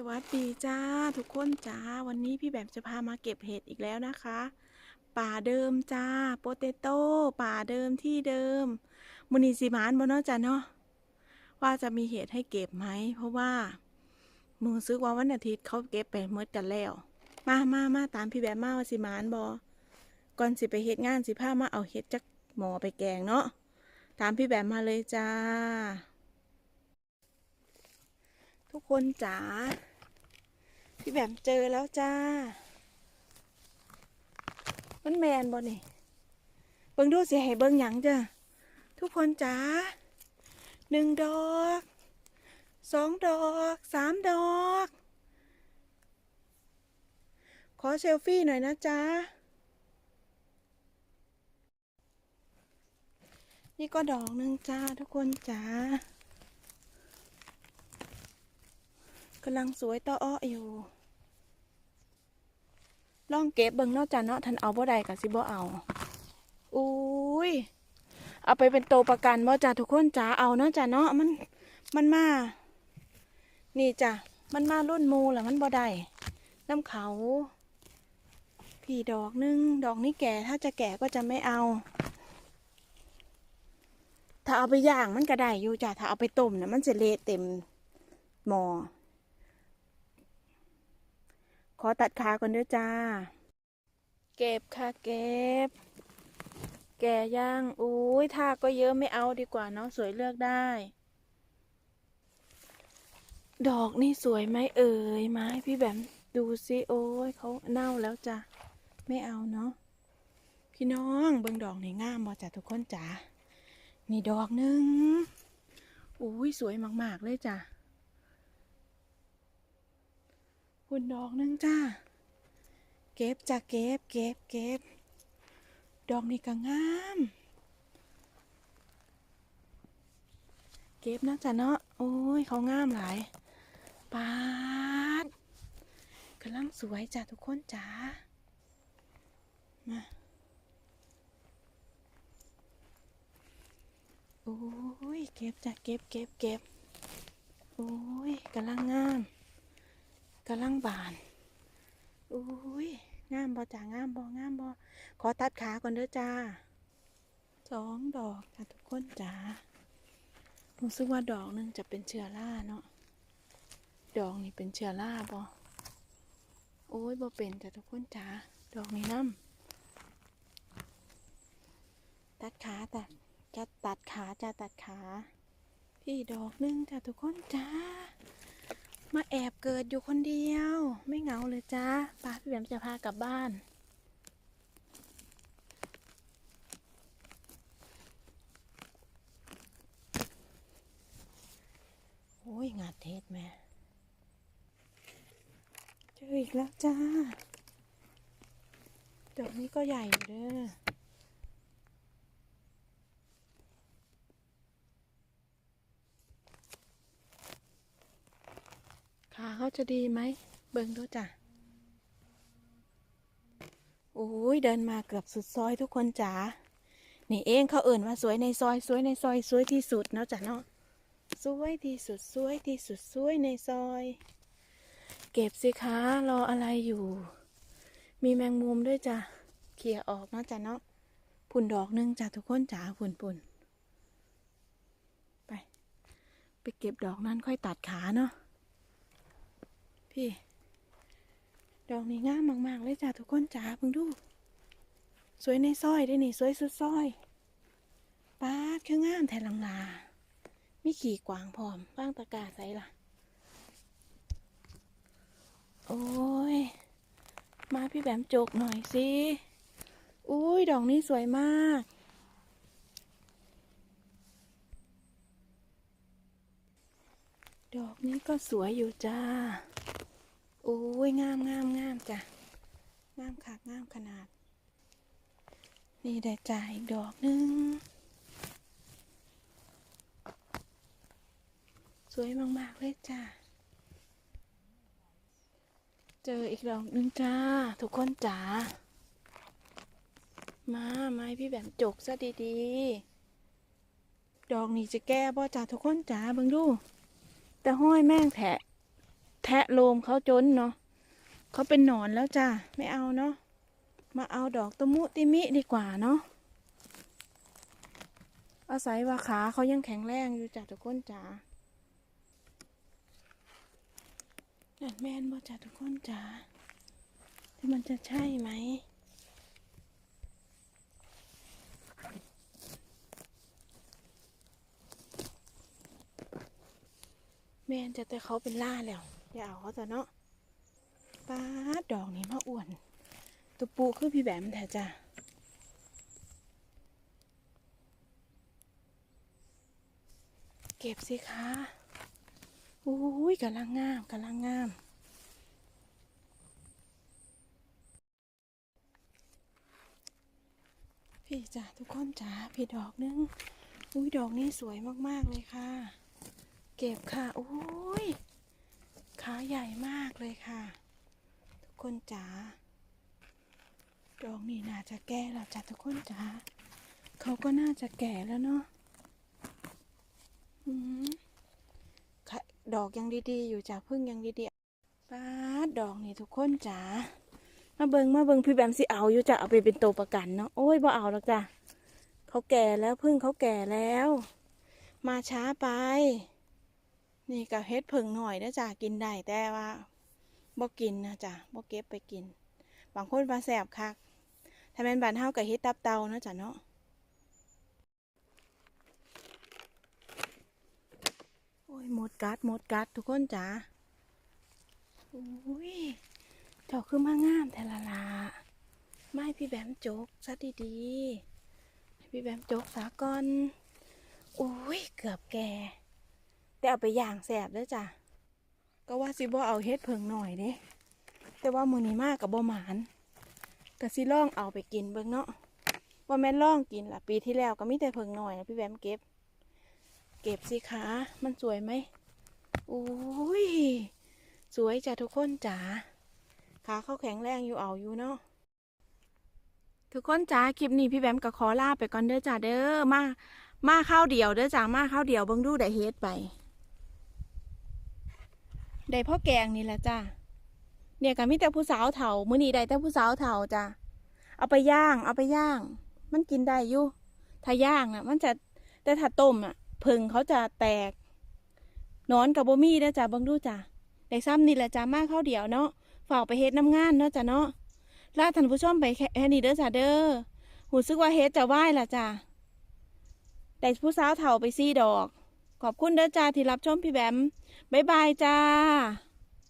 สวัสดีจ้าทุกคนจ้า วันนี้พี่แบบจะพามาเก็บเห็ดอีกแล้วนะคะ ป่าเดิมจ้าโปเตโต้ป่าเดิมที่เดิมมุนีสิมานบนเนาะจ้าเนาะว่าจะมีเห็ดให้เก็บไหม เพราะว่ามือซื้อว่าวันอาทิตย์เขาเก็บไปเมื่อกันแล้ว มามามาตามพี่แบบมาว่าสิมานบอก่อนสิไปเห็ดงานสิพามาเอาเห็ดจักหมอไปแกงเนาะตามพี่แบบมาเลยจ้าทุกคนจ๋า พี่แบมเจอแล้วจ้า มันแมนบ่นี่เบิ่งดูสิให้เบิ่งหยังจ้ะทุกคนจ๋าหนึ่งดอกสองดอกสามดอก ขอเซลฟี่หน่อยนะจ๊ะนี่ก็ดอกหนึ่งจ้าทุกคนจ๋ากำลังสวยต่ออ้ออยู่ ลองเก็บเบิ่งเนอกจากเนาะทันเอาบ่ได้กับสิบ่เอาอุ้ยเอาไปเป็นโตประกันบ่จ้าทุกคนจ๋าเอาเนาะจ้าเนาะมันมันมา นี่จ้ะมันมารุ่นมูแล้วมันบ่ได้น้ำเขาพี่ดอกหนึงดอกนี้แก่ถ้าจะแก่ก็จะไม่เอา ถ้าเอาไปย่างมันก็ได้อยู่จ้ะถ้าเอาไปต้มนะมันจะเละเต็มหม้อ ขอตัดขาก่อนด้วยจ้า เก็บค่ะเก็บ แก่ย่างอุ้ยทากก็เยอะไม่เอาดีกว่าเนาะสวยเลือกได้ ดอกนี่สวยไหมเอ่ยไม้พี่แบมดูสิโอ้ยเขาเน่าแล้วจ้ะไม่เอาเนาะพี่น้องเบิ่งดอกนี่งามบ่จ้ะทุกคนจ๋านี่ดอกหนึ่งอุ้ยสวยมาก ๆ เลยจ้ะ คุณดอกนึงจ้า เก็บจ้ะเก็บเก็บเก็บ ดอกนี่ก็งาม เก็บนะจ้ะเนาะ โอ้ย เขางามหลายปาดกำลังสวยจ้ะทุกคนจ้า มาโอ้ย เก็บจ้ะเก็บเก็บเก็บ โอ้ยกำลังงาม กำลังบานอุ้ยงามบอจ้างามบองามบอขอตัดขาก่อนเด้อจ้าสองดอกค่ะทุกคนจ้ารู้สึกว่าดอกนึงจะเป็นเชื้อราเนาะดอกนี่เป็นเชื้อราบอโอ้ยบอเป็นจ้ะทุกคนจ้าดอกนี้น้ำตัดขาตัดจะตัดขาจะตัดขาพี่ดอกนึงจ้ะทุกคนจ้า มาแอบเกิดอยู่คนเดียว ไม่เหงาเลยจ้าป้าพี่แบมจะพากลับบ้าน โอ้ย งาเทศแม่ เจออีกแล้วจ้าดอกนี้ก็ใหญ่เด้อ เขาจะดีไหม เบิ่งดูจ้ะโอ้ยเดินมาเกือบสุดซอยทุกคนจ๋า นี่เองเขาเอิ่นว่าสวยในซอยสวยในซอยสวยที่สุดเนาะจ้ะเนาะ สวยที่สุดสวยที่สุดสวยในซอย เก็บสิคะรออะไรอยู่ มีแมงมุมด้วยจ้ะเคลียออกเนาะจ้ะเนาะพุ่นดอกหนึงจ้ะทุกคนจ๋าพุ่นพุ่นไป ไปเก็บดอกนั้นค่อยตัดขาเนาะ พี่ ดอกนี้งามมากๆเลยจ้ะทุกคนจ๋าเพิ่งดู สวยในซอยได้นี่ สวยสุดซอยป้าดคืองามแทนลังลามีขี่กวางพร้อมบ้างตะกาใส่ละโอ้ย มาพี่แบมจกหน่อยสิอุ้ยดอกนี้สวยมากดอกนี้ก็สวยอยู่จ้า โอ้ยงามงามงามจ้ะงามคักงามขนาด นี่ได้จ่ายอีกดอกหนึง สวยมากๆเลยจ้าเจออีกดอกหนึงจ้า ทุกคนจ๋ามาไม้พี่แบมจกซะดีๆ ดอกนี้จะแก้บ่จ้าทุกคนจ๋าเบิ่งดู แต่ห้อยแม่งแทะ แทะโลมเขาจนเนาะเขาเป็นหนอนแล้วจ้าไม่เอาเนาะมาเอาดอกตะมุติมิดีกว่าเนาะอาศัยว่าขาเขายังแข็งแรงอยู่จ้ะทุกคนจ้านั่นแม่นบ่จ้ะทุกคนจ้าที่มันจะใช่ไหมแม่นจะแต่เขาเป็นล่าแล้ว อย่าเอาเขาแต่เนาะป้าดดอกนี้มาอ้วน ตัวปูคือพี่แบมแท้จ้ะเก็บสิคะอุ้ยกำลังงามกำลังงาม พี่จ้ะทุกคนจ้าพี่ดอกนึง อุ้ยดอกนี้สวยมาก ๆ เลยค่ะ เก็บค่ะโอ้ย ขาใหญ่มากเลยค่ะ ทุกคนจ๋าดอกนี่น่าจะแก่แล้วจ้ะทุกคนจ๋าเขาก็น่าจะแก่แล้วเนาะอืมดอกยังดีๆ อยู่จ้ะพึ่งยังดีๆป้าดดอกนี่ทุกคนจ๋ามาเบิงมาเบิงพี่แบมสิเอาอยู่จ้ะเอาไปเป็นตัวประกันเนาะโอ้ยบ่เอาหรอกจ้ะเขาแก่แล้วพึ่งเขาแก่แล้ว มาช้าไป นี่กับเฮ็ดผึ่งหน่อยนะจ้ะกินได้แต่ว่าบ่กินนะจ้ะบ่เก็บไปกิน บางคนว่าแสบคักถ้าแม่นบานเฮากับเฮ็ดตับเตานะจ้ะเนาะโอ้ยหมดกัดหมดกัดทุกคนจ้ะโอ้ยเจ้าคือมางามแทละละไม่พี่แบมโจกซะดีๆพี่แบมโจกสาก่อนโอ้ยเกือบแก่ แต่เอาไปย่างแสบด้อจ้ะก็ว่าสิบ่เอาเฮ็ดเพิงหน่อยเด้แต่ว่ามือนี้มากกับบ่หมานก็สิลองเอาไปกินเบิ่งเนาะว่าแม่นลองกินล่ะปีที่แล้วก็มีแต่เพิงหน่อยนะพี่แบมเก็บ เก็บสิคะมันสวยไหมอุ้ยสวยจ้ะทุกคนจ๋าขาเขาแข็งแรงอยู่เอาอยู่เนาะทุกคนจ๋าคลิปนี้พี่แบมก็ขอลาไปก่อนเด้อจ้าเด้อมามาข้าวเดียวเด้อจ้ามาข้าวเดียวเบิ่งดูได้เฮ็ดไป ได้พ่อแกงนี่แหละจ้าเนี่ยก็มีแต่ผู้สาวเฒ่ามื้อนี้ได้แต่ผู้สาวเฒ่าจ้าเอาไปย่าง เอาไปย่าง มันกินได้อยู่ถ้าย่างน่ะ มันจะแต่ถ้าต้มอะผึ่งเขาจะแตกนอนกับบ่มีเด้อจ้าเบิ่งดูจ้าได้ซ้ำนี่แหละจ้ามากข้าวเดียวเนาะฝากไปเฮ็ดน้ำงานเนาะจ้าเนาะลาท่านผู้ชมไปแค่นี้เด้อจ้าเด้อหูซึกว่าเฮ็ดจะไหว้ล่ะจ้าได้ผู้สาวเถาไปซี่ดอก ขอบคุณเด้อจ้าที่รับชมพี่แบมบ๊ายบายจ้า